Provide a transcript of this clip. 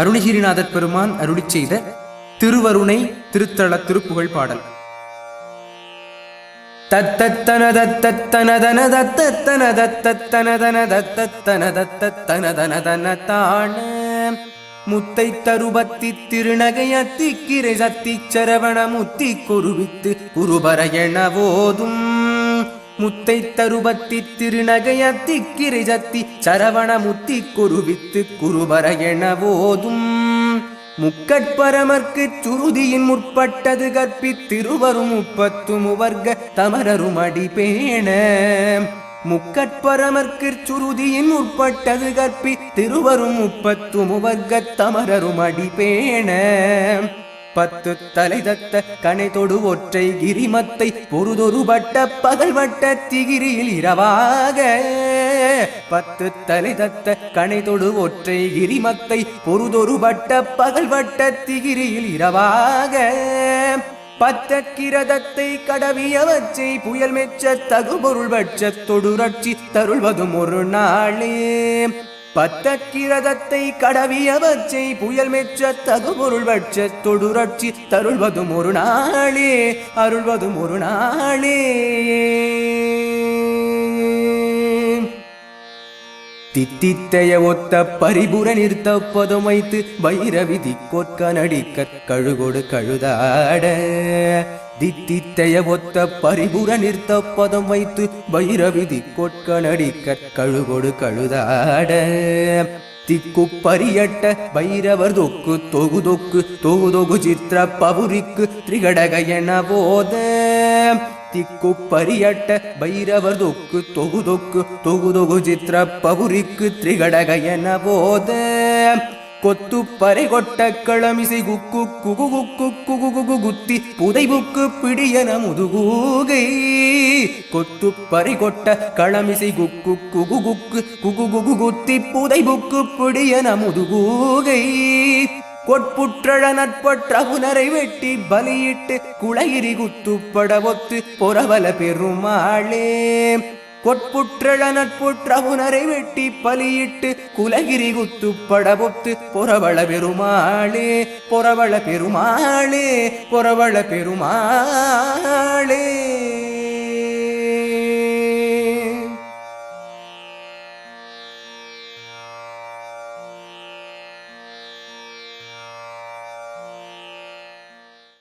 அருணகிரிநாதர் பெருமான் அருளி செய்த திருவருணை திருத்தல திருப்புகழ் பாடல். தத்தனதத்தனதத்தனதனதத்தனதனதத்தனதனதன முத்தை தருபத்தி திருநகையத்தி கிரை சத்தி சரவண முத்தி குருவித்து குருபர என ஓதும். முத்தை தருபத்தி திருநகையத்தி கிரிஜத்தி சரவண முத்தி குருவித்து குருபர என ஓதும். முக்கட்பரமர்க்கு சுருதியின் முற்பட்டது கற்பி திருவரும் முப்பத்து முவர்க தமரரும் அடிபேண முக்கட்பரமர்க்கு சுருதியின் முற்பட்டது கற்பி திருவரும் முப்பத்து முவர்க தமரரும் அடிபேண பத்து தலை தத்த கனை தொடு ஒற்றை கிரிமத்தை பொறுதொரு பட்ட பகல் வட்ட திகிரியில் இரவாக. பத்து தலை தத்த கனை தொடு ஒற்றை கிரிமத்தை பொறுதொரு வட்ட பகல் வட்ட திகிரியில் இரவாக. பத்த கிரதத்தை கடவியவற்றை புயல் மெச்ச தகுபொருள் பட்ச தொடுரட்சி தருள்வதும் ஒரு நாளே. பத்தக்கிரதத்தை கடவியவற்றை புயல் மெச்ச தகுபொருள் வட்ச தொடுரட்சி தருள்வதும் ஒரு நாளே அருள்வதும் ஒரு நாளே. தித்தித்தைய ஒத்த பரிபுர நிறுத்த பதம் வைத்து வைரவிதி கொற்க நடிக்க கழுகோடு கழுதாட. தித்தித்தைய ஒத்த பரிபுர நிறுத்த பதம் வைத்து வைரவிதி கொட்கனடி கற்கழுகொடு கழுதாட. திக்கு பரியட்ட பைரவர் தொக்கு தொகு தொக்கு தொகு தொகு சித்திர பவுரிக்கு திரிகடக என போத. திக்கு பரியட்ட பைரவர் தொக்கு தொகு தொக்கு தொகு தொகு சித்திர பவுரிக்கு திரிகடக என போத. கொத்துப்பறை கொட்ட களமிசை குக்கு குகு குக்கு குகு குகு குத்தி புதைபுக்கு பிடியன முதுகூகை. கொத்துப்பறை கொட்ட களமிசை குக்கு குகு குக்கு குகு குகு குத்தி புதைபுக்கு பிடியன முதுகூகை. கொட்புற்றழ நட்பற்ற புனரை வெட்டி பலியிட்டு குளையிரி குத்துப்பட ஒத்து பொறவல பெருமாளே. கொட்புற்றழ நட்புற்ற வெட்டி பலியிட்டு குலகிரி குத்துப்பட பொத்து பொறவள பெருமாளே பொறவள பெருமாளே பொறவள பெருமாளே.